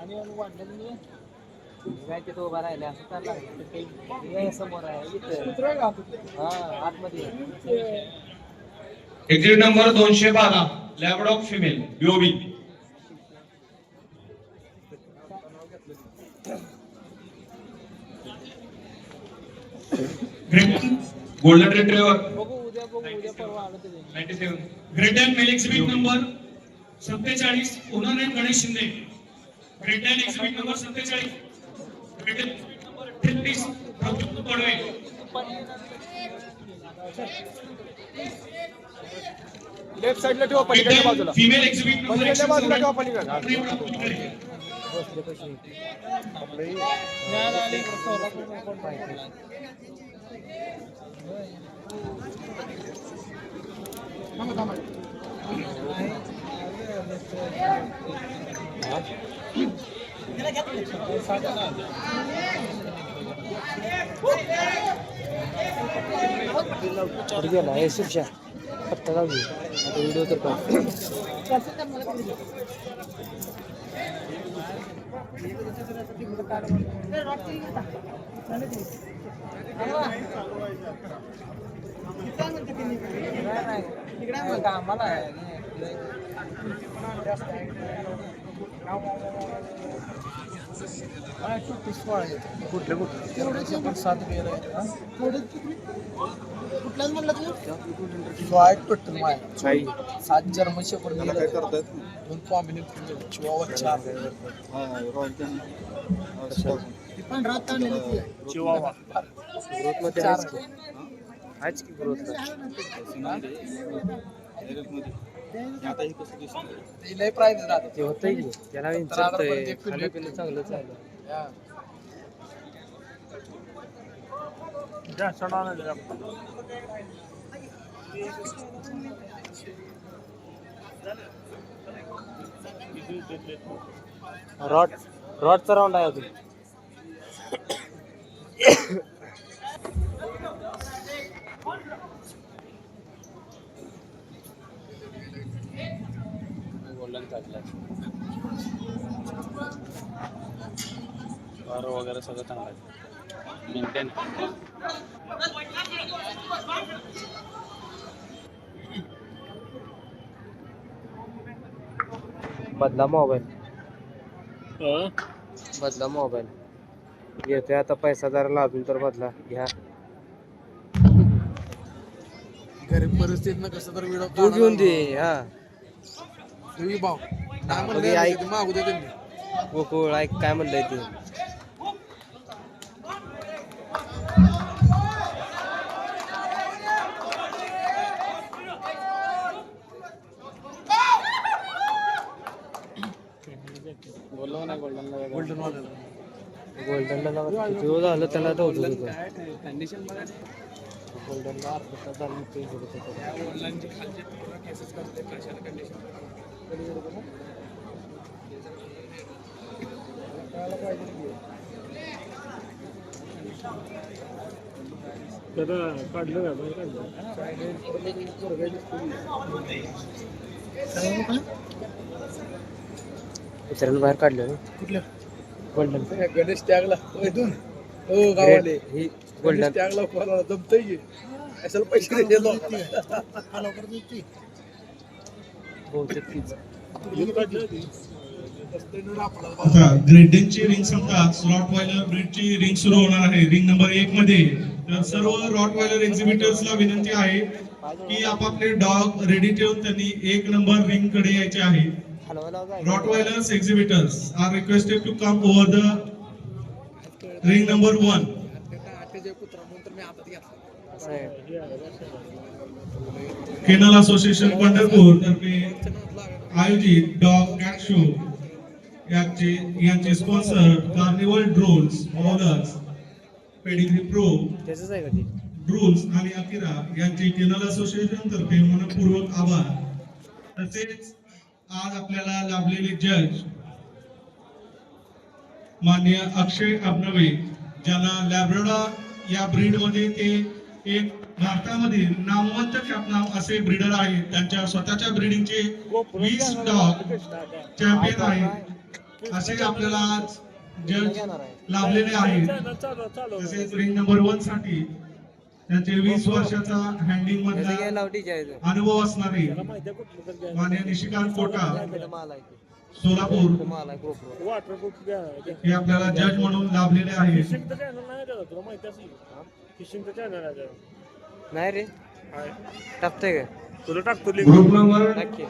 आणि मग वाटलं तुम्ही बँकेत उभा राहिला. असं चालला काही समोर आहे. इथं हा आतमध्ये एक्झिट नंबर दोनशे बारा lab dog female BOB golden retriever ninety seven great and male exhibit number सत्तेचाळीस owner Ganesh Shinde and exhibit number सत्तेचाळीस. नंबर अठ्ठेचाळीस प्रफुल्ल पडवे. लेफ्ट साईडला ठेवा पलीकडच्या बाजूला. फिमेल एक्झिबिट नंबर पलीकडच्या बाजूला ठेवा पलीकडे. गेला हे शिक्षा पत्ता जाऊ दे आता व्हिडिओ तर पाहू कामाला कुठले कुठले पण सात गेलं कुठलाच म्हणलं तू फ्लाईट टोटल माय सात जर्मन शेपर काय करतात दोन कॉम्बिनी चिवावा. चार ती आहे. चिवावा आहेच की की ग्रोथ लय राहतात ते होतंय की. त्याला विचारतोय खाणं पिणं चांगलं चाललं. रॉड रॉडचा राऊंड आहे अजून. टाकला वारं वगैरे सगळं चांगलं आहे. मेंटेन बदला मोबाईल. बदला मोबाईल. घेतोय आता पैसा जरा लाजून तर बदला. घ्या. गरीब परिस्थितीनं कसं तर व्हिडिओ घेऊन दे हा. भाव हा, मग हे ऐक. मागू दे त्यांनी. गोकुळ ऐक काय म्हणलंय ते. नाही गोल्डनला गोल्डन वाला गोल्डनला किती झालं त्याला तुझं. गोल्डनला अर्धा तास झालं ते होतं. मित्रांनो बाहेर काढलं ना. कुठल्या गोल्डन गणेश त्यागला. इथून. हो गावाले. ही गोल्डन त्यागला कोणाला जमतंय की? असेल पैसे द्यायचे लोकांना. आता ग्रेडेनची रिंग समजा रॉट वायलर ब्रिडची रिंग सुरू होणार आहे रिंग नंबर एक मध्ये तर सर्व रॉट वायलर एक्झिबिटर्सला विनंती आहे की आपापले डॉग रेडी ठेवून त्यांनी एक नंबर रिंगकडे यायचे आहे रॉट जाय. Exhibitors are requested to come over the ring number one kennel association Pandharpur तर्फे आयोजित डॉग कॅट शो याचे यांचे स्पॉन्सर कार्निवल ड्रोन्स मॉलर्स पेडिग्री प्रो ड्रोन्स आणि अकिरा यांचे केनल असोसिएशन तर्फे मनपूर्वक आभार. तसेच आज आपल्याला लाभलेले जज मान्य अक्षय अभनवे ज्यांना लॅब्रोडा या ब्रीडमध्ये ते एक भारतामध्ये नामवंत ख्यातनाम असे ब्रीडर आहेत त्यांच्या स्वतःच्या ब्रीडिंगचे वीस डॉग चॅम्पियन आहेत असे आपल्याला जज लाभलेले आहेत. तसेच रिंग नंबर वनसाठी त्यांचे वीस वर्षाचा हँडिंग मधला अनुभव असणारे माहिती मान्य निशिकांत कोटा सोलापूर हे आपल्याला जज म्हणून लाभलेले आहेत. नाही चॅनल आहे रे. आहे. टाकतोय का? तुला टाकतो लिंक ग्रुप नंबर नक्की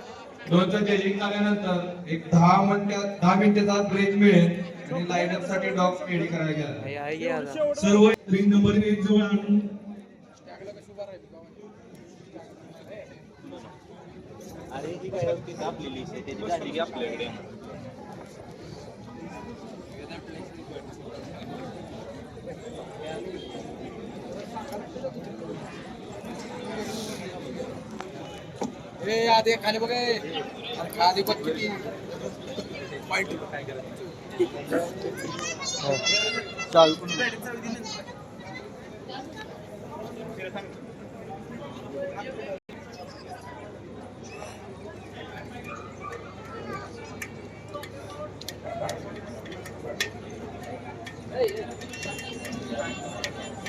दोनचं जजिंग झाल्यानंतर एक दहा मिनिटात दहा मिनिटाचा ब्रेक मिळेल आणि लाईनअपसाठी डॉग रेडी करायला गेला. सर्व रिंग नंबर एक जवळ आणून ए आधी खाली बघ खाली बघ किती. पॉइंट अक्षा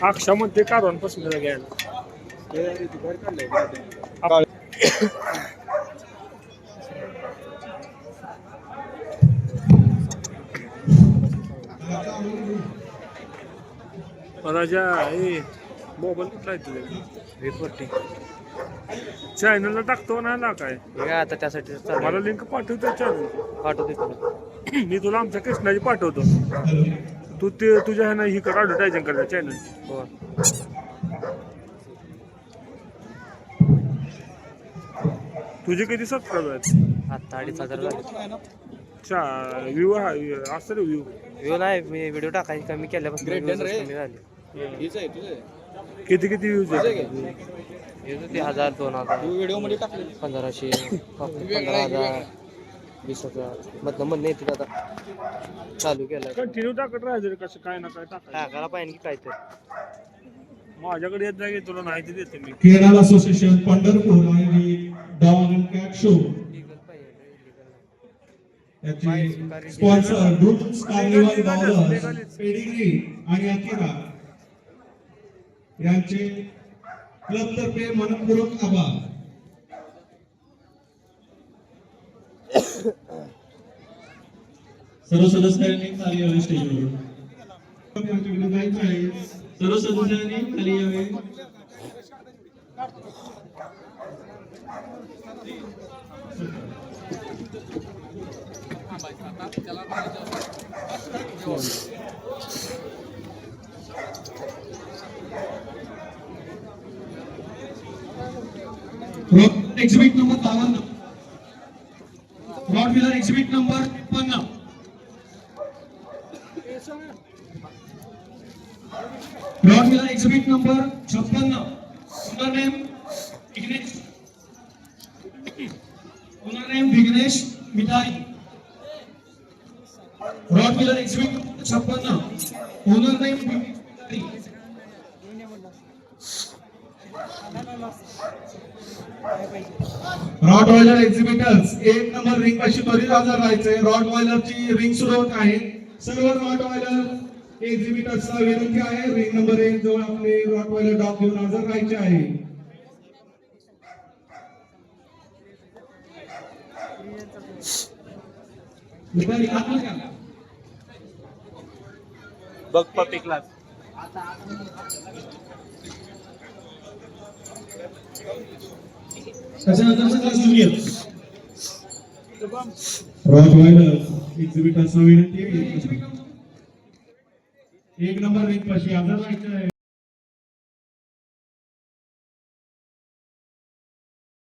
म्हणते कारवानपासून घ्यायला. ज्या हे मोबाईल कुठला आहे तुझ्या रिपोर्टिंग चॅनलला टाकतो ना ना काय? हे काय आता त्यासाठी मला लिंक पाठवतो चॅनल पाठवते तुला. मी तुला आमच्या कृष्णाची पाठवतो. तू ते तुझ्या ह्यानं ही कर ॲडव्हर्टायझिंग कर चॅनल हो तुझे किती सबस्क्राईब आहेत? आता अडीच हजार झाले. चा व्ह्यू असं रे व्ह्यू व्ह्यू नाही मी व्हिडिओ टाकायची कमी केल्यापासून Great views done रे. कमी झाले. हेच आहे तुझं किती किती व्ह्यूज आहेत? व्ह्यूज होते हजार दोन हजार तू व्हिडिओमध्ये टाकले. पंधराशे पंधरा हजार. वीस हजार. मधनं मधनं येते आता चालू केलं कंटिन्यू टाकत राहायचं रे कसं काय ना काय टाकायला पाहिजे की काय तर माझ्याकडे येत नाही तुला माहिती देते मी. केरळ असोसिएशन पंढरपूर आणि dog and cat show. Sponsor group carnival dollars Pedigree आणि अकिरा यांचे क्लब तर्फे मनपूर्वक आभार. सर्व सदस्यांनी खाली यावे स्टेजवर आमच्या विनंती आहे सर्व सदस्यांनी खाली यावे एक्झिबिट नंबर बावन्न रॉड व्हीलर एक्झिबिट नंबर पन्ना रॉड व्हीलर एक्झिबिट नंबर छप्पन्न. Owner name Vighnesh owner name Vighnesh Mithai. Rottweiler exhibit छप्पन्न. ओनर नेम रॉड वॉयलर एक्झिबिटर्स एक नंबर रिंग पाशी बरीच हजर राहायचंय रॉड वॉयलरची रिंग सुरू होत आहे. सर्व रॉड वॉयलर एक्झिबिटर्सला विनंती आहे. रिंग नंबर एक जवळ आपले रॉड वॉयलर डॉग घेऊन हजर राहायचे आहे. बघ पप्पी क्लास त्याच्यानंतरचा क्लास ज्युनियर रॉड वॉयलर एक्झिबिटर्सला विनंती आहे. एक नंबर एक पाशी हजर आहे.